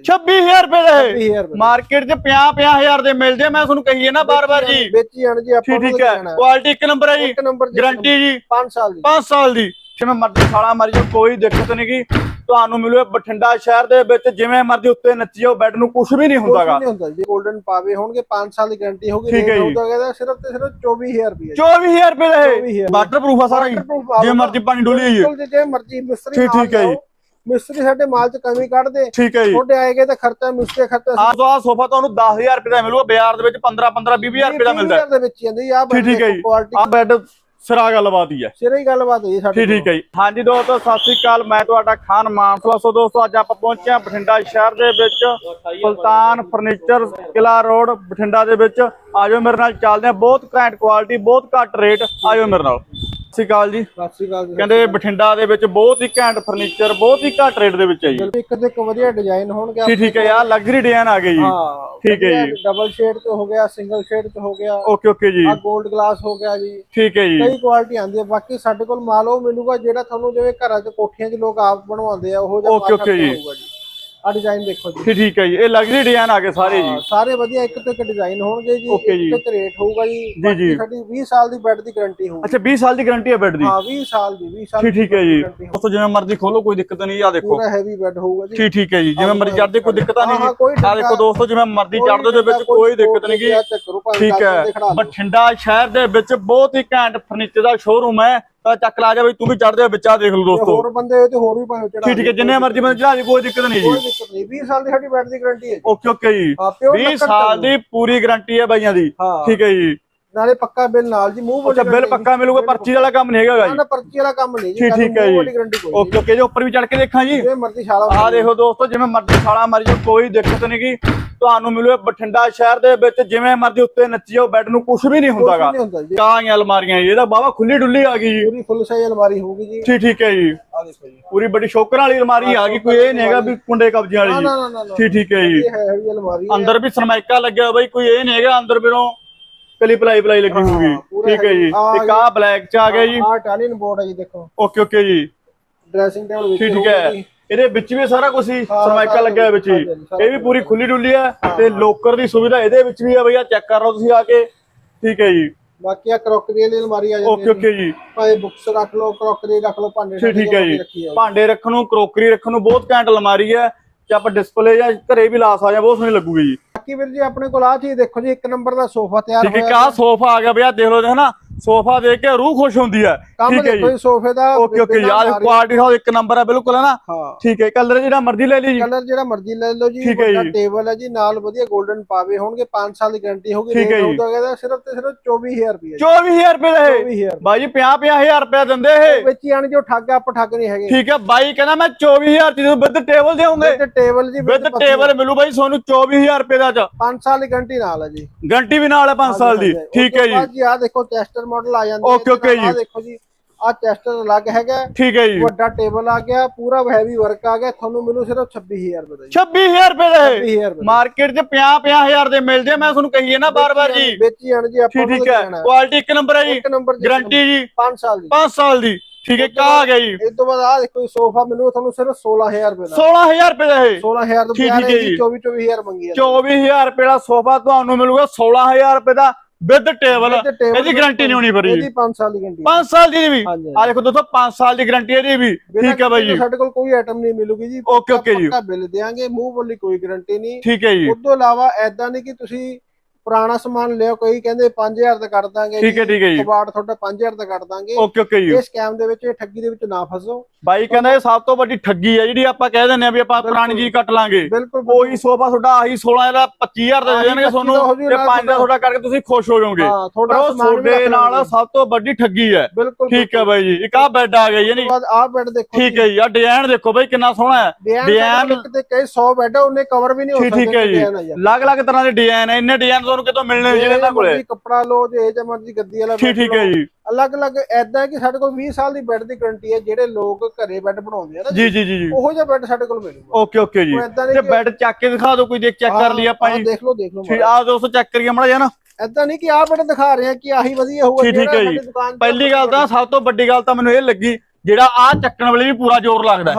ਜੀ 26000 ਰੁਪਏ ਦੇ। 26000 ਰੁਪਏ ਮਾਰਕੀਟ 'ਚ 50 50000 ਦੇ ਮਿਲ ਜੇ ਮੈਂ ਤੁਹਾਨੂੰ ਕਹੀਏ ਨਾ ਬਾਰ-ਬਾਰ ਜੀ। ਵੇਚੀ ਜਾਣ ਜੀ ਆਪਾਂ ਠੀਕ ਠੀਕ ਹੈ। ਕੁਆਲਿਟੀ ਇੱਕ ਨੰਬਰ ਹੈ ਜੀ। ਇੱਕ ਨੰਬਰ ਗਾਰੰਟੀ ਜੀ। 5 ਸਾਲ ਦੀ। 5 ਸਾਲ ਦੀ। ਜਿਵੇਂ ਮਰਜ਼ੀ ਖਾਲਾ ਮਰ ਜਾਓ ਕੋਈ ਦਿੱਕਤ ਨਹੀਂ ਗੀ। ਤੁਹਾਨੂੰ ਮਿਲੂਗਾ ਬਠਿੰਡਾ ਸ਼ਹਿਰ ਦੇ ਵਿੱਚ ਜਿਵੇਂ ਮਰਜ਼ੀ ਉੱਤੇ ਨੱਚੀ ਜਾਓ ਬੈੱਡ ਨੂੰ ਕੁਝ ਵੀ ਨਹੀਂ ਕੁਛ ਹੁੰਦਾਗਾ ਨਹੀਂ ਹੁੰਦਾ ਜੀ। 골ਡਨ ਪਾਵੇ ਹੋਣਗੇ 5 ਸਾਲ ਦੀ ਗਾਰੰਟੀ ਹੋਗੀ ਠੀਕ ਹੈ ਜੀ। ਹੁੰਦਾ ਕਹਿੰਦਾ ਸਿਰਫ ਤੇ ਸਿਰਫ 24000 ਰੁਪਏ 24000 ਰੁਪਏ ਦੇ 24,000 ਵਾਟਰਪ੍ਰੂਫ ਆ ਸਾਰਾ ਜੀ। ਜੇ ਮਰਜ਼ੀ ਪਾਣੀ ਡੋਲੀ ਜਾਈਏ ਬਿਲਕੁਲ ਜੀ, ਜੇ ਮਰਜ਼ੀ ਮਿਸਤਰੀ ਠੀਕ- ਨਾਲ ਠੀਕ ਹੈ ਜੀ। ਲਾਓ, ਮਿਸਤਰੀ ਸਾਡੇ ਮਾਲ ਚ ਕਮੀ ਕੱਢ ਦੇ ਠੀਕ ਹੈ ਜੀ। ਆਏਗੇ ਤਾਂ ਖਰਚਾ ਮਿਸਤਰੀ ਖਰਚਾ ਸੋ ਆਹ ਸੋਫਾ ਤੁਹਾਨੂੰ 10000 ਰੁਪਏ ਦਾ ਮਿਲੂਗਾ ਬਾਜ਼ਾਰ ਦੇ ਵਿੱਚ 15 15 20000 ਰੁਪਏ ਦਾ ਮਿਲਦਾ ਹੈ। ਦੇ ਵਿੱਚ ਹੀ ਜਾਂਦੀ ਆ ਠੀਕ ਹੈ ਜੀ। ਆਹ ਬੈੱਡ ਸਿਰਾ ਗੱਲਬਾਤ ਹੀ ਹੈ। ਸਿਰੇ ਹੀ ਗੱਲਬਾਤ ਹੋਈ ਸਾਡੇ ਠੀਕ ਹੈ ਜੀ। ਹਾਂਜੀ ਦੋਸਤੋ ਸਤਿ ਸ੍ਰੀ ਅਕਾਲ ਮੈਂ ਤੁਹਾਡਾ ਖਾਨ ਮਾਨਸਲਾ ਸੋ ਦੋਸਤੋ ਅੱਜ ਆਪਾਂ ਪਹੁੰਚੇ ਹਾਂ ਬਠਿੰਡਾ ਸ਼ਹਿਰ ਦੇ ਵਿੱਚ ਸੁਲਤਾਨ ਫਰਨੀਚਰ ਕਿਲਾ ਰੋਡ ਬਠਿੰਡਾ ਦੇ ਵਿੱਚ। ਆਜੋ ਮੇਰੇ ਨਾਲ ਚੱਲਦੇ ਹਾਂ। ਬਹੁਤ ਘੈਂਟ ਕੁਆਲਿਟੀ ਬਹੁਤ ਘੱਟ ਰੇਟ ਆਜੋ ਮੇਰੇ ਨਾਲ। ਸਤਿ ਸ੍ਰੀ ਅਕਾਲ ਜੀ। ਸਤਿ ਸ਼੍ਰੀ ਅਕਾਲ ਜੀ ਕਹਿੰਦੇ ਬਠਿੰਡਾ ਦੇ ਵਿੱਚ ਬਹੁਤ ਹੀ ਘੈਂਟ ਫਰਨੀਚਰ ਬਹੁਤ ਹੀ ਘੱਟ ਰੇਟ ਦੇ ਵਿੱਚ ਹੈ ਜੀ। ਇੱਕ ਤੋਂ ਇੱਕ ਵਧੀਆ ਡਿਜ਼ਾਈਨ ਹੋਣਗੇ ਠੀਕ ਠੀਕ ਹੈ ਯਾਰ ਲਗਜ਼ਰੀ ਡਿਜ਼ਾਈਨ ਆ ਗਏ ਜੀ। ਹਾਂ ਠੀਕ ਹੈ ਜੀ। ਡਬਲ ਸ਼ੇਡ ਤੇ ਹੋ ਗਿਆ ਸਿੰਗਲ ਸ਼ੇਡ ਤੇ ਹੋ ਗਿਆ। ਓਕੇ ਓਕੇ ਜੀ। ਆ 골ਡ ਗਲਾਸ ਹੋ ਗਿਆ ਜੀ। ਠੀਕ ਹੈ ਜੀ। ਕਈ ਕੁਆਲਿਟੀ ਆਉਂਦੀ ਹੈ। ਬਾਕੀ ਸਾਡੇ ਕੋਲ ਮਾਲ ਉਹ ਮਿਲੂਗਾ ਜਿਹੜਾ ਤੁਹਾਨੂੰ ਜਿਵੇਂ ਘਰਾਂ 'ਚ ਕੋਠੀਆਂ 'ਚ ਲੋਕ ਆਪ ਬਣਵਾਉਂਦੇ ਆ ਉਹ ਜਿਹਾ Okay, okay ਜੀ। ਆ ਡਿਜ਼ਾਈਨ ਦੇਖੋ ਜੀ। ਠੀਕ ਹੈ ਜੀ। ਇਹ ਲਗਜ਼ਰੀ ਡਿਜ਼ਾਈਨ ਆ ਗਏ ਸਾਰੇ ਜੀ। ਸਾਰੇ ਵਧੀਆ ਇੱਕ ਤੋਂ ਇੱਕ ਡਿਜ਼ਾਈਨ ਹੋਣਗੇ ਜੀ। ਇੱਕ ਇੱਕ ਰੇਟ ਹੋਊਗਾ ਜੀ ਜੀ। ਸਾਡੀ 20 ਸਾਲ ਦੀ ਬੈੱਡ ਦੀ ਗਾਰੰਟੀ ਹੋਊਗੀ। ਅੱਛਾ 20 ਸਾਲ ਦੀ ਗਾਰੰਟੀ ਹੈ ਬੈੱਡ ਦੀ? ਹਾਂ 20 ਸਾਲ ਦੀ 20 ਸਾਲ ਠੀਕ ਠੀਕ ਹੈ ਜੀ। ਹੋਊਗੀ। ਦੋਸਤੋ ਜਿਵੇਂ ਮਰਜ਼ੀ ਖੋਲੋ ਕੋਈ ਦਿੱਕਤ ਨਹੀਂ ਆ ਦੇਖੋ। ਪੂਰਾ ਹੈਵੀ ਬੈੱਡ ਹੋਊਗਾ ਜੀ। ਠੀਕ ਠੀਕ ਹੈ ਜੀ। ਜਿਵੇਂ ਮਰਜ਼ੀ ਚੜਦੇ ਕੋਈ ਦਿੱਕਤ ਨਹੀਂ ਜੀ। ਆ ਦੇਖੋ ਦੋਸਤੋ ਜਿਵੇਂ ਮਰਜ਼ੀ ਚੜਦੇ ਦੇ ਵਿੱਚ ਕੋਈ ਦਿੱਕਤ ਨਹੀਂ ਗੀ ਠੀਕ ਹੈ। ਬਠਿੰਡਾ ਸ਼ਹਿਰ ਦੇ ਵਿੱਚ ਬਹੁਤ ਹੀ ਘੈਂਟ ਫਰਨੀਚਰ ਦਾ ਸ਼ੋਰੂਮ ਹੈ। ਤਾਂ ਚੱਕ ਲਾ ਜਾ ਬਈ ਤੂੰ ਵੀ ਚੜਦੇ ਵਿੱਚ ਆ ਦੇਖ ਲਓ ਦੋਸਤੋ। ਹੋਰ ਬੰਦੇ ਤੇ ਹੋਰ ਵੀ ਭਾਵੇਂ ਚੜਾ ਠੀਕ ਠੀਕ ਹੈ ਜਿੰਨੇ ਮਰਜ਼ੀ ਬੰਦੇ ਚੜਾ ਦੇ ਕੋਈ ਦਿੱਕਤ ਨਹੀਂ ਕੋਈ ਜੀ ਦਿੱਕਤ ਨਹੀਂ 20 ਸਾਲ ਦੀ ਸਾਡੀ ਬੈੱਡ ਦੀ ਗਾਰੰਟੀ ਹੈ ਜੀ। ਓਕੇ ਓਕੇ ਜੀ। ਹਾਂ ਪਿਓਰ 20 ਸਾਲ ਦੀ ਪੂਰੀ ਗਾਰੰਟੀ ਹੈ ਬਾਈਆਂ ਦੀ। ਹਾਂ। ਠੀਕ ਹੈ ਜੀ। ਨਾਲੇ ਪੱਕਾ ਬਿੱਲ ਨਾਲ ਜੀ ਮੂੰਹ ਅੱਛਾ ਬਿੱਲ ਪੱਕਾ ਮਿਲੂਗਾ ਪਰਚੀ ਵਾਲਾ ਕੰਮ ਨਹੀਂ ਹੈਗਾ ਜੀ। ਨਾ ਪਰਚੀ ਵਾਲਾ ਕੰਮ ਨਹੀਂ ਜੀ ਠੀਕ ਹੈ ਜੀ। ਕੋਈ ਓਕੇ ਓਕੇ ਜੀ ਉੱਪਰ ਵੀ ਚੜ ਕੇ ਦੇਖਾਂ ਜੀ। ਜਿਵੇਂ ਮਰਜ਼ੀ ਛਾਲਾ ਆ ਦੇਖੋ ਦੋਸਤੋ ਜਿਵੇਂ ਮਰਜ਼ੀ ਖਾਲਾ ਮਰ ਕੋਈ ਦਿੱਕਤ ਨਹੀਂ ਗੀ। ਤੁਹਾਨੂੰ ਮਿਲੂਗਾ ਬਠਿੰਡਾ ਸ਼ਹਿਰ ਦੇ ਵਿੱਚ ਜਿਵੇਂ ਮਰਜ਼ੀ ਉੱਤੇ ਨੱਚੀ ਜਾਓ ਬੈੱਡ ਨੂੰ ਕੁਝ ਵੀ ਨਹੀਂ ਹੁੰਦਾਗਾ। ਨਹੀਂ ਹੁੰਦਾ ਜੀ। ਕਾਂ ਅਲਮਾਰੀਆਂ ਇਹਦਾ ਬਾਵਾ ਖੁੱਲੀ ਡੁੱਲੀ ਆ ਗਈ ਜੀ। ਪੂਰੀ ਫੁੱਲ ਸਾਈਜ਼ ਅਲਮਾਰੀ ਹੋਊਗੀ ਜੀ। ਠੀਕ ਠੀਕ ਹੈ ਜੀ। ਆ ਦੇਖੋ ਜੀ। ਪੂਰੀ ਬੜੀ ਸ਼ੋਕਰ ਵਾਲੀ ਅਲਮਾਰੀ ਆ ਗਈ ਕੋਈ ਇਹ ਨਹੀਂ ਹੈਗਾ ਵੀ ਕੁੰਡੇ ਕਬਜ਼ਿਆਂ ਨਾ ਵਾਲੀ ਜੀ ਠੀਕ ਠੀਕ ਹੈ ਜੀ। ਇਹ ਅਲਮਾਰੀ। ਅੰਦਰ ਵੀ ਸਰਮਾਇਕਾ ਲੱਗਿਆ ਬਈ ਕੋਈ ਇਹ ਨਹੀਂ ਹੈਗਾ ਅੰਦਰ ਬਿਰੋਂ ਕਲੀ ਪਲਾਈ ਪਲਾਈ ਲੱਗੀ ਹੋਊਗੀ। ਠੀਕ ਹੈ ਜੀ। ਆ ਇੱਕ ਆ ਬਲੈਕ ਚ ਆ ਗਿਆ ਜੀ। ਆਹ ਇਟਾਲੀਅਨ ਬੋਰਡ ਹੈ ਜੀ ਦੇਖੋ। ਓਕੇ ਓਕੇ ਜੀ। ਡਰੈਸਿੰਗ ਟੇਬਲ ਵਿੱਚ ਠੀਕ ਹੈ। ਇਹਦੇ ਵਿੱਚ ਵੀ ਸਾਰਾ ਕੁਝ ਹੀ ਸਾਰਾ- ਸਰਮਾਇਕਾ ਲੱਗਿਆ ਹੋਇਆ ਵਿੱਚ ਹੀ। ਇਹ ਵੀ ਪੂਰੀ ਖੁੱਲੀ ਡੁੱਲੀ ਹੈ ਤੇ ਲੋਕਰ ਦੀ ਸੁਵਿਧਾ ਇਹਦੇ ਵਿੱਚ ਵੀ ਹੈ ਬਈ ਆ ਚੈੱਕ ਕਰ ਲਓ ਤੁਸੀਂ ਆ ਕੇ। ਠੀਕ ਹੈ ਜੀ। ਬਾਕੀ ਆ ਕਰੋਕਰੀ ਵਾਲੀ ਅਲਮਾਰੀ ਆ ਜਾਂਦੀ ਓਕੇ ਓਕੇ ਜੀ। ਭਾਵੇਂ ਬੁੱਕਸ ਰੱਖ ਲਓ ਕਰੋਕਰੀ ਰੱਖ ਲਓ ਭਾਂਡੇ ਠੀਕ ਠੀਕ ਹੈ ਜੀ। ਆ ਭਾਂਡੇ ਰੱਖਣ ਨੂੰ ਕਰੋਕਰੀ ਰੱਖਣ ਨੂੰ ਬਹੁਤ ਘੈਂਟ ਅਲਮਾਰੀ ਹੈ। ਤੇ ਆਪਾਂ ਡਿਸਪਲੇ ਜਾਂ ਘਰੇ ਵੀ ਲਾ ਸਕਦੇ ਹਾਂ ਬਹੁਤ ਸੋਹਣੀ ਲੱਗੂਗੀ ਜੀ। ਬਾਕੀ ਵੀਰ ਜੀ ਆਪਣੇ ਕੋਲ ਆ ਚੀਜ਼ ਦੇਖੋ ਜੀ ਇੱਕ ਨੰਬਰ ਦਾ ਸੋਫਾ ਤਿਆਰ ਠੀਕ ਹੈ ਹੋਇਆ ਕਾ ਸੋਫਾ ਆ ਗਿਆ ਬਈ ਆ ਦੇਖ ਲਓ ਹਨਾ? ਸੋਫਾ ਦੇਖ ਕੇ ਰੂਹ ਖੁਸ਼ ਹੁੰਦੀ ਹੈ। ਠੀਕ ਹੈ ਜੀ। ਸੋਫੇ ਦਾ ਓਕੇ ਓਕੇ ਯਾਰ ਕੁਆਲਿਟੀ ਦਾ ਇੱਕ ਨੰਬਰ ਹੈ ਬਿਲਕੁਲ ਹੈ ਨਾ? ਠੀਕ ਹੈ ਕਲਰ ਜਿਹੜਾ ਮਰਜ਼ੀ ਲੈ ਲਈ ਜੀ। ਕਲਰ ਜਿਹੜਾ ਮਰਜ਼ੀ ਲੈ ਲਓ ਜੀ ਵੱਡਾ। ਟੇਬਲ ਹੈ ਜੀ ਨਾਲ ਵਧੀਆ 골ਡਨ ਪਾਵੇ ਹੋਣਗੇ 5 ਸਾਲ ਦੀ ਗਾਰੰਟੀ ਹੋਗੀ ਠੀਕ ਹੈ ਜੀ। ਕਹਿੰਦਾ ਸਿਰਫ ਤੇ ਸਿਰਫ 24000 ਰੁਪਏ 24000 ਰੁਪਏ ਦੇ 24000 ਬਾਈ ਜੀ 50 50000 ਰੁਪਏ ਦਿੰਦੇ ਇਹ। ਵਿੱਚ ਹੀ ਆਣ ਜੋ ਠੱਗ ਆਪਾਂ ਠੱਗ ਨਹੀਂ ਹੈਗੇ। ਠੀਕ ਹੈ ਬਾਈ ਕਹਿੰਦਾ ਮੈਂ 24000 ਚ ਵਿਦ ਟੇਬਲ ਦੇਉਂਗੇ ਤੇ ਟੇਬਲ ਜੀ ਵਿਦ ਟੇਬਲ ਮਿਲੂ ਬਾਈ ਤੁਹਾਨੂੰ 24000 ਰੁਪਏ ਦਾ ਚ 5 ਸਾਲ ਦੀ ਗਾਰੰਟੀ ਨਾਲ ਹੈ ਜੀ। ਗਾਰੰਟੀ ਵੀ ਨਾਲ ਹੈ 5 ਸਾਲ ਦੀ। ਠੀਕ ਹੈ ਜੀ। ਆ ਦੇਖੋ ਚੈਸਟਰ ਮਾਡਲ ਆ ਜਾਂਦੇ ਜੀ। ਦੇਖੋ ਜੀ ਆ ਚੈਸਟਰ ਅਲੱਗ ਹੈਗਾ ਠੀਕ ਹੈ ਜੀ। ਵੱਡਾ ਟੇਬਲ ਆ ਗਿਆ ਪੂਰਾ ਹੈਵੀ ਵਰਕ ਆ ਗਿਆ ਤੁਹਾਨੂੰ ਮਿਲੂ ਸਿਰਫ 26000 ਰੁਪਏ ਦਾ ਜੀ। 26000 ਰੁਪਏ ਦੇ 26000 ਰੁਪਏ ਮਾਰਕੀਟ 'ਚ 50 50000 ਦੇ ਮਿਲ ਜੇ ਮੈਂ ਤੁਹਾਨੂੰ ਕਹੀਏ ਨਾ ਬਾਰ-ਬਾਰ ਜੀ। ਵੇਚੀ ਜਾਣ ਜੀ ਆਪਾਂ ਠੀਕ ਹੈ। ਕੁਆਲਿਟੀ ਇੱਕ ਨੰਬਰ ਹੈ ਜੀ। ਇੱਕ ਨੰਬਰ ਗਾਰੰਟੀ ਜੀ। 5 ਸਾਲ ਦੀ। 5 ਸਾਲ ਦੀ। ਠੀਕ ਹੈ ਕਾ ਆ ਗਿਆ ਜੀ? ਇਸ ਤੋਂ ਬਾਅਦ ਆ ਦੇਖੋ ਸੋਫਾ ਮਿਲੂ ਤੁਹਾਨੂੰ ਸਿਰਫ 16000 ਰੁਪਏ ਦਾ। 16000 ਰੁਪਏ ਦਾ ਇਹ? 16000 ਤੋਂ ਠੀਕ ਪਿਆਰ ਹੈ ਹੈ ਜੀ। ਜੀ। 24 24000 ਮੰਗੀ ਹੈ। 24000 ਰੁਪਏ ਦਾ ਸੋਫਾ ਤੁਹਾਨੂੰ ਮਿਲੂਗਾ 16000 ਰੁਪਏ ਦਾ ਵਿਦ ਟੇਬਲ With table ਇਹਦੀ ਗਾਰੰਟੀ ਨਹੀਂ ਹੋਣੀ ਫਰੀ ਇਹਦੀ। 5 ਸਾਲ ਦੀ ਗਾਰੰਟੀ 5 ਸਾਲ ਦੀ ਵੀ। ਹਾਂਜੀ, ਆ ਦੇਖੋ ਦੋਸਤੋ 5 ਸਾਲ ਦੀ ਗਾਰੰਟੀ ਇਹਦੀ ਵੀ। ਠੀਕ ਹੈ ਬਾਈ ਜੀ। ਸਾਡੇ ਕੋਲ ਕੋਈ ਆਈਟਮ ਨਹੀਂ ਮਿਲੂਗੀ ਜੀ। ਓਕੇ ਓਕੇ ਜੀ। ਪੱਕਾ ਬਿੱਲ ਦੇਾਂਗੇ ਮੂੰਹ ਬੋਲੀ ਕੋਈ ਗਾਰੰਟੀ ਨਹੀਂ। ਠੀਕ ਹੈ ਜੀ। ਉਸ ਤੋਂ ਇਲਾਵਾ ਐਦਾਂ ਨਹੀਂ ਕਿ ਤੁਸੀਂ ਪੁਰਾਣਾ ਸਮਾਨ ਲਿਓ ਕੋਈ ਕਹਿੰਦੇ 5000 ਦਾ ਕੱਢ ਦਾਂਗੇ ਠੀਕ ਹੈ ਠੀਕ ਹੈ ਜੀ। ਕਬਾੜ ਤੁਹਾਡਾ 5000 ਦਾ ਕੱਢ ਦਾਂਗੇ। ਓਕੇ ਓਕੇ ਜੀ। ਇਹ ਸਕੈਮ ਦੇ ਵਿੱਚ ਇਹ ਠੱਗੀ ਦੇ ਵਿੱਚ ਨਾ ਫਸੋ। ਬਾਈ ਕਹਿੰਦਾ ਇਹ ਸਭ ਤੋਂ ਵੱਡੀ ਠੱਗੀ ਹੈ ਜਿਹੜੀ ਆਪਾਂ ਕਹਿ ਦਿੰਦੇ ਆ ਵੀ ਆਪਾਂ ਪੁਰਾਣੀ ਜੀ ਕੱਟ ਲਾਂਗੇ। ਕੋਈ ਸੋਫਾ ਤੁਹਾਡਾ ਆਹੀ 16 ਦਾ 25000 ਦਾ ਦੇ ਦੇਣਗੇ ਤੁਹਾਨੂੰ 25 ਤੇ ਦਾ 5 ਦਾ ਤੁਹਾਡਾ ਕਰਕੇ ਤੁਸੀਂ ਖੁਸ਼ ਹੋ ਜਾਓਗੇ। ਹਾਂ ਪਰ ਤੁਹਾਡਾ ਉਹ ਤੁਹਾਡੇ ਨਾਲ। ਸਭ ਤੋਂ ਵੱਡੀ ਠੱਗੀ ਹੈ। ਠੀਕ ਹੈ ਬਾਈ ਜੀ। ਇੱਕ ਆ ਬੈੱਡ ਆ ਗਿਆ ਯਾਨੀ ਤੋਂ ਆਹ ਬੈੱਡ ਦੇਖੋ ਠੀਕ ਹੈ ਜੀ। ਆ ਡਿਜ਼ਾਈਨ ਦੇਖੋ ਬਾਈ ਕਿੰਨਾ ਸੋਹਣਾ ਹੈ। ਡਿਜ਼ਾਈਨ ਕਿਤੇ ਕਈ 100 ਬੈੱਡ ਆ ਉਹਨੇ ਕਵਰ ਵੀ ਨਹੀਂ ਹੋ ਠੀਕ ਠੀਕ ਹੈ ਜੀ। ਆ। ਅਲੱਗ-ਅਲੱਗ ਤਰ੍ਹਾਂ ਦੇ ਡਿਜ਼ਾਈਨ ਹੈ ਇੰਨੇ ਡਿਜ਼ਾਈਨ ਤੁਹਾਨੂੰ ਕਿਤੋਂ ਮਿਲਣੇ ਜਿਹੜੇ ਇਹਨਾਂ ਕੋਲੇ? ਕੱਪੜਾ ਲਓ ਜੇ ਜੇ ਮਰਜ਼ੀ ਗੱਦੀ ਵਾਲਾ ਠੀਕ ਹੈ ਜੀ। ਅਲੱਗ-ਅਲੱਗ ਐਦਾਂ ਕਿ ਸਾਡੇ ਕੋਲ 20 ਸਾਲ ਦੀ ਬੈੱਡ ਦੀ ਗਾਰੰਟੀ ਹੈ ਜਿਹੜੇ ਲੋਕ ਘਰੇ ਬੈੱਡ ਬਣਾਉਂਦੇ ਆ ਨਾ ਜੀ ਜੀ। ਜੀ ਉਹੋ ਜਿਹਾ ਬੈੱਡ ਸਾਡੇ ਕੋਲ ਮਿਲੂਗਾ। ਓਕੇ ਓਕੇ ਜੀ। ਤੇ ਬੈੱਡ ਚੱਕ ਕੇ ਦਿਖਾ ਦਿਓ ਕੋਈ ਦੇਖ ਚੈੱਕ ਕਰ ਲਈ ਆਪਾਂ ਆਹ ਜੀ। ਦੇਖ ਲਓ ਦੇਖ ਲਓ ਠੀਕ ਆ ਦੋਸਤੋ ਚੈੱਕ ਕਰੀਏ ਮੜਾ ਜਾ ਨਾ। ਐਦਾਂ ਨਹੀਂ ਕਿ ਆਹ ਬੈੱਡ ਦਿਖਾ ਰਹੇ ਆ ਕਿ ਆਹੀ ਵਧੀਆ ਹੋਊਗਾ ਠੀਕ ਹੈ ਜੀ। ਪਹਿਲੀ ਗੱਲ ਤਾਂ ਸਭ ਤੋਂ ਵੱਡੀ ਗੱਲ ਤਾਂ ਮੈਨੂੰ ਇਹ ਲੱਗੀ ਜਿਹੜਾ ਆ ਚੱਕਣ ਵੇਲੇ ਵੀ ਪੂਰਾ ਜ਼ੋਰ ਲੱਗਦਾ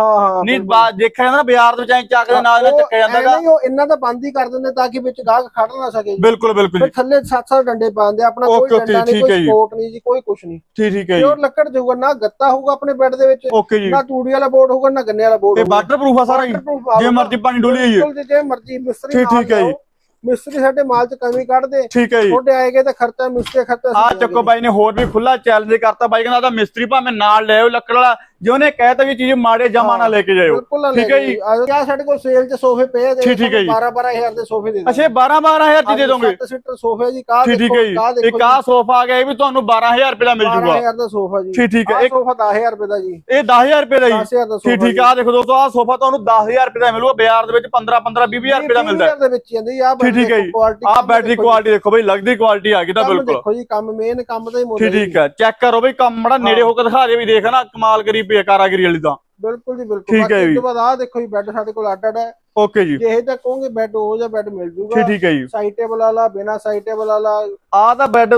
ਨਹੀਂ ਦੇਖਿਆ ਜਾਂਦਾ ਨਾ ਬਾਜ਼ਾਰ ਦੇ ਵਿੱਚ ਐਂ ਚੱਕ ਦੇ ਨਾਲ ਨਾਲ ਚੱਕਿਆ ਜਾਂਦਾ ਹੈਗਾ ਨਹੀਂ ਉਹ ਇਹਨਾਂ ਦਾ ਬੰਦ ਹੀ ਕਰ ਦਿੰਦੇ ਤਾਂ ਕਿ ਵਿੱਚ ਗਾਹਕ ਖੜ ਨਾ ਸਕੇ। ਬਿਲਕੁਲ ਬਿਲਕੁਲ ਥੱਲੇ ਸੱਤ ਸੱਤ ਡੰਡੇ ਪਾਉਂਦੇ ਆਪਣਾ ਕੋਈ ਡੰਡਾ ਨਹੀਂ ਕੋਈ। ਸਪੋਰਟ ਨਹੀਂ ਜੀ ਕੋਈ ਕੁਛ ਨਹੀਂ। ਠੀਕ ਠੀਕ ਹੈ ਜੀ ਲੱਕੜ ਜਾਊਗਾ ਨਾ ਗੱਤਾ ਹੋਊਗਾ ਆਪਣੇ ਬੈੱਡ ਦੇ ਵਿੱਚ ਨਾ ਤੂੜੀ ਵਾਲਾ ਬੋਰਡ ਹੋਊਗਾ ਨਾ ਗੰਨੇ ਵਾਲਾ ਬੋਰਡ ਇਹ ਵਾਟਰਪ੍ਰੂਫ ਆ ਸਾਰਾ ਜੀ। ਜੇ ਮਰਜ਼ੀ ਪਾਣੀ ਡੋਲੀ ਜਾਈਏ ਜੇ ਮਰਜ਼ੀ ਮਿਸਤਰੀ ਠੀਕ- ਠੀਕ ਹੈ ਜੀ। ਮਿਸਤਰੀ ਸਾਡੇ ਮਾਲ 'ਚ ਕਮੀ ਕੱਢਦੇ ਠੀਕ ਹੈ ਜੀ। ਤੁਹਾਡੇ ਆਏਗੇ ਤਾਂ ਖਰਚਾ ਮਿਸਤਰੀ ਖਰਚਾ ਆ ਚੱਕੋ ਬਾਈ ਨੇ ਹੋਰ ਵੀ ਖੁੱਲਾ ਚੈਲੰਜ ਕਰਤਾ। ਬਾਈ ਕਹਿੰਦਾ ਤਾਂ ਮਿਸਤਰੀ ਭਾਵੇਂ ਨਾਲ ਲੈ ਆਓ ਲੱਕੜ ਵਾਲਾ ਜੇ ਉਹਨੇ ਕਹਿਤਾ ਵੀ ਚੀਜ਼ ਮਾੜੇ ਜਮਾ ਨਾ ਲੈ ਕੇ ਜਾਇਓ ਠੀਕ ਹੈ ਜੀ? ਕਿਆ ਸਾਡੇ ਕੋਲ ਸੇਲ 'ਚ ਸੋਫੇ ਪਏ ਆ ਜੀ। 12 12000 ਦੇ ਸੋਫੇ ਦੇ ਅੱਛਾ 12 12000 ਚ ਦੇ ਦੋਗੇ? ਸੀਟਰ ਸੋਫੇ ਜੀ ਕਾਹ ਠੀਕ ਠੀਕ ਹੈ ਜੀ। ਇੱਕ ਆ ਸੋਫਾ ਆ ਗਿਆ ਇਹ ਵੀ ਤੁਹਾਨੂੰ 12000 ਰੁਪਏ ਦਾ ਮਿਲ ਜੂਗਾ। 12000 ਦਾ ਸੋਫਾ ਜੀ। ਠੀਕ ਠੀਕ ਹੈ। ਇੱਕ ਸੋਫਾ 10000 ਰੁਪਏ ਦਾ ਜੀ। ਇਹ 10000 ਰੁਪਏ ਦਾ ਜੀ। 10000 ਦਾ ਠੀਕ ਸੋਫਾ ਠੀਕ ਆ ਦੇਖੋ ਦੋਸਤੋ ਆ ਸੋਫਾ ਤੁਹਾਨੂੰ 10000 ਰੁਪਏ ਦਾ ਮਿਲੂਗਾ ਬਾਜ਼ਾਰ ਦੇ ਵਿੱਚ 15 15 20000 ਰੁਪਏ ਦਾ ਮਿਲਦਾ ਹੈ। ਦੇ ਵਿੱਚ ਜਾਂਦੀ ਆ। ਜੀ। ਆ ਬੈਟਰੀ ਕੁਆਲਿਟੀ ਦੇਖੋ ਬਈ ਲੱਗਦੀ ਕੁਆਲਿਟੀ ਆ ਗਈ ਤਾਂ ਬਿਲਕੁਲ। ਦੇਖੋ ਜੀ ਕੰਮ ਮੇਨ ਕੰਮ ਦਾ ਹੀ ਠੀਕ ਠੀਕ ਹੈ। ਚੈੱਕ ਕਰੋ ਬਈ ਕੰਮ ਬੜਾ ਨੇੜੇ ਹੋ। ਕੇ ਦਿਖਾ ਦੇ ਵੀ ਦੇਖ ਨਾ ਕਮਾਲ ਕਰੀ ਪਈ ਆ ਕਾਰਾਗਰੀ ਵਾਲੀ ਤਾਂ। ਬਿਲਕੁਲ ਜੀ ਬਿਲਕੁਲ। ਠੀਕ ਹੈ ਬਾਕੀ ਉਸ ਜੀ। ਤੋਂ ਬਾਅਦ ਆ ਦੇਖੋ ਜੀ ਬੈੱਡ ਸਾਡੇ ਕੋਲ ਅੱਡ ਅੱਡ ਹੈ। ਓਕੇ ਜੀ। ਜਿਹੇ ਤਾਂ ਕਹੋਗੇ ਬੈੱਡ ਉਹ ਜਿਹਾ ਬੈੱਡ ਮਿਲ ਜੂਗਾ। ਠੀਕ ਠੀਕ ਹੈ ਜੀ। ਸਾਈਟੇਬਲ ਵਾਲਾ ਬਿਨਾ ਸਾਈਟੇਬਲ ਵਾਲਾ। ਆ ਤਾਂ ਬੈੱਡ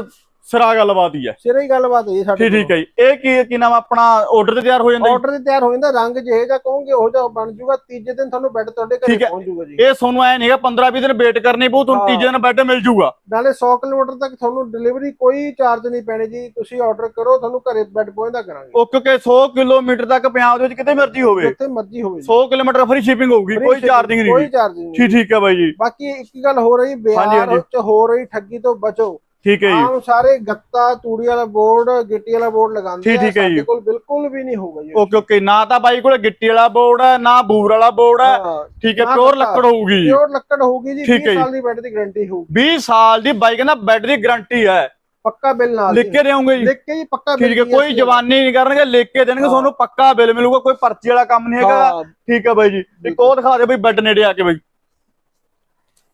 ਸਿਰਾ ਗੱਲਬਾਤ ਹੀ ਹੈ। ਸਿਰੇ ਹੀ ਗੱਲਬਾਤ ਹੋਈ ਸਾਡੇ ਠੀਕ ਠੀਕ ਹੈ ਜੀ। ਇਹ ਕੀ ਕੀ ਨਾਮ ਆਪਣਾ? ਆਰਡਰ ਤੇ ਤਿਆਰ ਹੋ ਜਾਂਦਾ ਜੀ? ਆਰਡਰ ਤੇ ਤਿਆਰ ਹੋ ਜਾਂਦਾ ਰੰਗ ਜਿਹੇ ਜਿਹਾ ਕਹੋਗੇ ਉਹ ਜਿਹਾ ਬਣ ਜੂਗਾ ਤੀਜੇ ਦਿਨ ਤੁਹਾਨੂੰ ਬੈੱਡ ਤੁਹਾਡੇ ਘਰੇ। ਪਹੁੰਚ ਜੂਗਾ ਜੀ। ਇਹ ਤੁਹਾਨੂੰ ਐ ਨਹੀਂਗਾ 15 20 ਦਿਨ ਵੇਟ ਕਰਨੀ ਪਊ ਤੁਹਾਨੂੰ। ਤੀਜੇ ਦਿਨ ਬੈੱਡ ਮਿਲ ਜੂਗਾ ਨਾਲੇ 100 ਕਿਲੋਮੀਟਰ ਤੱਕ ਤੁਹਾਨੂੰ ਡਿਲੀਵਰੀ ਕੋਈ ਚਾਰਜ ਨਹੀਂ ਪੈਣੀ ਜੀ। ਤੁਸੀਂ ਆਰਡਰ ਕਰੋ ਤੁਹਾਨੂੰ ਘਰੇ ਬੈੱਡ ਪਹੁੰਚਦਾ ਕਰਾਂਗੇ। ਉਹ ਕਿਉਂਕਿ 100 ਕਿਲੋਮੀਟਰ ਤੱਕ ਪੰਜਾਬ ਦੇ ਵਿੱਚ ਕਿਤੇ ਮਰਜ਼ੀ ਹੋਵੇ। ਜਿੱਥੇ ਮਰਜ਼ੀ ਹੋਵੇ ਜੀ। 100 ਕਿਲੋਮੀਟਰ ਫ੍ਰੀ ਸ਼ਿਪਿੰਗ ਹੋਊਗੀ ਕੋਈ ਚਾਰਜਿੰਗ ਨਹੀਂ ਕੋਈ ਹੋਊਗੀ ਚਾਰਜ ਨਹੀਂ ਠੀਕ ਠੀਕ ਹੈ ਬਾਈ ਜੀ। ਬਾਕੀ ਇੱਕ ਗੱਲ ਹੋ ਰਹੀ ਬਿਹਾਰ ਹਾਂਜੀ। ਚ ਹੋ ਰਹੀ ਠੱਗੀ ਤੋਂ ਬਚੋ। ਠੀਕ ਹੈ ਜੀ। ਆਮ ਸਾਰੇ ਗੱਤਾ ਤੂੜੀ ਵਾਲਾ ਬੋਰਡ ਗਿੱਟੀ ਵਾਲਾ ਬੋਰਡ ਲਗਾਉਂਦੇ ਠੀਕ- ਠੀਕ ਹੈ ਜੀ। ਸਾਡੇ ਕੋਲ ਬਿਲਕੁਲ ਵੀ ਨਹੀਂ ਹੋਊਗਾ ਜੀ। Okay okay. ਨਾ ਤਾਂ ਬਾਈ ਕੋਲ ਗਿੱਟੀ ਵਾਲਾ ਬੋਰਡ ਹੈ ਨਾ ਬੂਰ ਵਾਲਾ ਬੋਰਡ ਹੈ। ਠੀਕ ਹੈ ਪਿਓਰ। ਲੱਕੜ ਹੋਊਗੀ। ਪਿਓਰ ਲੱਕੜ ਹੋਊਗੀ ਜੀ ਠੀਕ ਹੈ 20 ਜੀ। ਸਾਲ ਦੀ ਬੈੱਡ ਦੀ ਗਾਰੰਟੀ ਹੋਊਗੀ। 20 ਸਾਲ ਦੀ ਬਾਈ ਕਹਿੰਦਾ ਬੈੱਡ ਦੀ ਗਾਰੰਟੀ ਹੈ। ਪੱਕਾ ਬਿੱਲ ਨਾਲ ਲਿਖ ਕੇ ਦੇਵੋਗੇ ਜੀ। ਲਿਖ ਕੇ ਜੀ ਪੱਕਾ ਬਿੱਲ ਠੀਕ ਹੈ ਕੋਈ ਜਵਾਨੀ ਨਹੀਂ ਕਰਨਗੇ ਲਿਖ ਕੇ ਦੇਣਗੇ। ਤੁਹਾਨੂੰ ਪੱਕਾ ਬਿੱਲ ਮਿਲੂਗਾ ਕੋਈ ਪਰਚੀ ਵਾਲਾ ਕੰਮ ਨਹੀਂ ਹੈਗਾ। ਠੀਕ ਹੈ ਬਾਈ ਜੀ। ਇੱਕ ਉਹ ਦਿਖਾ ਦਿਓ ਬਈ ਬੈੱਡ ਨੇੜੇ ਆ ਕੇ ਬਾਈ।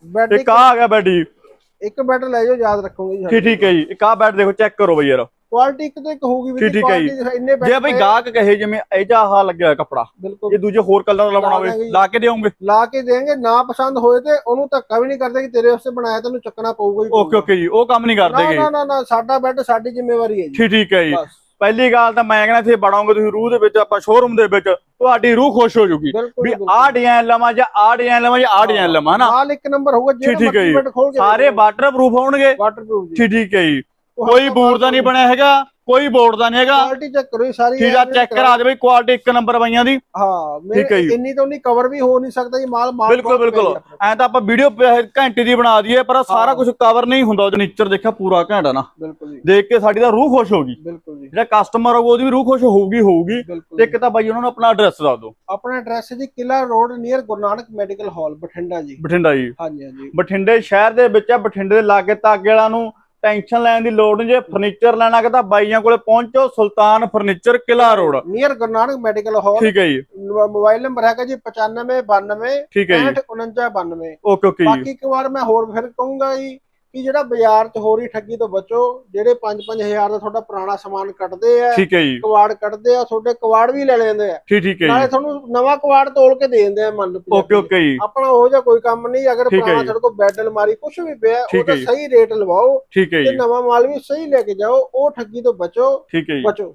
ਬੈੱਡ ਇੱਕ ਆ ਆ ਗਿਆ ਬੈੱਡ ਜੀ। ਇੱਕ ਬੈੱਡ ਲੈ ਜਾਓ ਯਾਦ ਰੱਖੋਗੇ ਜੀ ਠੀਕ ਠੀਕ ਹੈ ਜੀ। ਇੱਕ ਆ ਬੈੱਡ ਦੇਖੋ ਚੈੱਕ ਕਰੋ ਬਈ ਯਾਰ। ਕੁਆਲਿਟੀ ਇੱਕ ਤੋਂ ਇੱਕ ਹੋਊਗੀ ਵੀ ਠੀਕ- ਹੈ ਜੀ। ਜੇ ਬਈ ਗਾਹਕ ਕਹੇ ਜਿਵੇਂ ਇਹ ਆਹ ਲੱਗਿਆ ਹੋਇਆ ਕੱਪੜਾ ਬਿਲਕੁਲ। ਇਹ ਦੂਜੇ ਹੋਰ ਕਲਰ ਲਵਾਉਣਾ ਲਾ ਹੋਵੇ ਜੀ। ਲਾ ਕੇ ਦੇਵੋਗੇ ਲਾ ਕੇ ਦੇਣਗੇ ਨਾ ਪਸੰਦ ਹੋਏ ਤੇ ਉਹਨੂੰ ਧੱਕਾ ਵੀ ਨਹੀਂ ਕਰਦੇ ਕਿ ਤੇਰੇ ਵਾਸਤੇ ਬਣਾਇਆ ਤੈਨੂੰ ਚੱਕਣਾ ਪਊਗਾ ਹੀ ਓਕੇ ਓਕੇ ਜੀ ਉਹ ਕੰਮ ਨਹੀਂ ਕਰਦੇਗੇ ਨਾ ਨਾ ਨਾ ਸਾਡਾ ਬੈੱਡ ਸਾਡੀ ਜ਼ਿੰਮੇਵਾਰੀ ਹੈ ਜੀ। ਠੀਕ ਠੀਕ ਹੈ ਜੀ। ਬਸ। ਪਹਿਲੀ ਗੱਲ ਤਾਂ ਮੈਂ ਕਹਿੰਦਾ ਇੱਥੇ ਬੜਾਉਂਗੇ ਤੁਸੀਂ ਰੂਹ ਦੇ ਵਿੱਚ ਆਪਾਂ ਸ਼ੋਰੂਮ ਦੇ ਵਿੱਚ ਤੁਹਾਡੀ ਰੂਹ ਖੁਸ਼ ਹੋ ਜੂਗੀ। ਵੀ। ਆਹ ਡਿਜ਼ਾਈਨ ਲਵਾਂ ਜਾਂ ਆਹ ਡਿਜ਼ਾਈਨ ਲਵਾਂ ਜਾਂ ਆਹ ਡਿਜ਼ਾਈਨ ਲਵਾਂ ਹਨਾ? ਨਾਲ ਇੱਕ ਨੰਬਰ ਹੋਊਗਾ ਜਿਹੜਾ ਠੀਕ ਹੈ ਜੀ। ਬੈੱਡ ਖੋਲ ਕੇ ਸਾਰੇ ਵਾਟਰਪ੍ਰੂਫ ਹੋਣਗੇ। ਵਾਟਰਪ੍ਰੂਫ ਜੀ। ਠੀਕ ਠੀਕ ਹੈ ਜੀ। ਕੋਈ ਬੂਰ ਦਾ ਨਹੀਂ ਬਣਿਆ ਹੈਗਾ ਕੋਈ ਬੋਰਡ ਦਾ ਨਹੀਂ ਹੈਗਾ। ਕੁਆਲਿਟੀ ਚੈੱਕ ਕਰੋ ਸਾਰੀ ਠੀਕ ਆ ਚੈੱਕ ਕਰਾ ਦੇ ਬਈ ਕੁਆਲਿਟੀ ਇੱਕ ਨੰਬਰ ਬਾਈਆਂ ਦੀ। ਹਾਂ ਠੀਕ ਹੈ। ਇੰਨੀ ਤਾਂ ਨਹੀਂ ਕਵਰ ਵੀ ਹੋ ਨਹੀਂ ਸਕਦਾ ਜੀ ਮਾਲ ਮਾਲ ਬਿਲਕੁਲ ਬਿਲਕੁਲ। ਐ ਤਾਂ ਆਪਾਂ ਵੀਡੀਓ ਘੰਟੇ ਦੀ ਬਣਾ ਦਈਏ ਪਰ ਸਾਰਾ ਹਾਂ। ਕੁਝ ਕਵਰ ਨਹੀਂ ਹੁੰਦਾ ਉਹਦੇ ਨੀਚਰ ਦੇਖਿਆ ਪੂਰਾ ਘੰਟਾ ਨਾ। ਬਿਲਕੁਲ ਜੀ। ਦੇਖ ਕੇ ਸਾਡੀ ਤਾਂ ਰੂਹ ਖੁਸ਼ ਹੋ ਗਈ। ਬਿਲਕੁਲ ਜੀ। ਜਿਹੜਾ ਕਸਟਮਰ ਹੋਊਗਾ ਉਹਦੀ ਵੀ ਰੂਹ ਖੁਸ਼ ਹੋਊਗੀ ਹੋਊਗੀ। ਤੇ ਇੱਕ ਤਾਂ ਬਾਈ ਉਹਨਾਂ ਨੂੰ ਆਪਣਾ ਐਡਰੈਸ ਦੱਸ ਦਿਓ। ਆਪਣਾ ਐਡਰੈਸ ਹੈ ਜੀ Qila road near Guru Nanak medical hall Bathinda ਜੀ। ਬਠਿੰਡਾ ਜੀ। ਹਾਂਜੀ ਹਾਂਜੀ। ਬਠਿੰਡੇ ਸ਼ਹਿਰ ਦੇ ਵਿੱਚ ਆ ਬਠਿੰਡੇ ਦੇ ਲਾਗੇ ਤਾਗੇ ਵਾਲਾ ਨੂੰ ਟੈਨਸ਼ਨ ਲੈਣ ਦੀ ਲੋੜ ਨਹੀਂ ਜੇ ਫਰਨੀਚਰ ਲੈਣਾ ਕਿ ਤਾਂ ਬਾਈਆਂ ਕੋਲੇ ਪਹੁੰਚੋ Sultan furniture Qila road. Near Guru Nanak medical hall ਠੀਕ ਹੈ ਜੀ। ਮੋਬਾਈਲ ਨੰਬਰ ਹੈਗਾ ਜੀ 95 92 ਠੀਕ ਹੈ ਜੀ। 59 92 ਓਕੇ ਓਕੇ ਜੀ। ਬਾਕੀ ਇੱਕ ਵਾਰ ਮੈਂ ਹੋਰ ਫਿਰ ਕਹੂੰਗਾ ਜੀ ਕਿ ਜਿਹੜਾ ਬਾਜ਼ਾਰ 'ਚ ਹੋ ਰਹੀ ਠੱਗੀ ਤੋਂ ਬਚੋ ਜਿਹੜੇ 5-5000 ਦਾ ਤੁਹਾਡਾ ਪੁਰਾਣਾ ਸਮਾਨ ਕੱਢਦੇ ਆ ਠੀਕ ਹੈ ਜੀ। ਕਵਾੜ ਕੱਢਦੇ ਆ ਤੁਹਾਡੇ ਕਵਾੜ ਵੀ ਲੈ ਲੈਂਦੇ ਆ। ਠੀਕ ਠੀਕ ਹੈ ਨਾਲੇ ਤੁਹਾਨੂੰ ਨਵਾਂ ਕਵਾੜ ਤੋਲ ਕੇ ਦੇ ਦਿੰਦੇ ਆ ਮੰਨ ਲਓ ਓਕੇ ਓਕੇ ਜੀ। ਆਪਣਾ ਉਹ ਜਿਹਾ ਕੋਈ ਕੰਮ ਨਹੀਂ ਅਗਰ ਪੁਰਾਣਾ। ਤੁਹਾਡੇ ਕੋਲ ਬੈੱਡ ਅਲਮਾਰੀ ਕੁਝ ਵੀ ਪਿਆ ਉਹਦਾ। ਸਹੀ ਰੇਟ ਲਵਾਓ ਤੇ ਨਵਾਂ ਮਾਲ ਵੀ ਸਹੀ ਲੈ ਕੇ ਜਾਓ ਉਹ ਠੱਗੀ ਤੋਂ ਬਚੋ ਬਚੋ।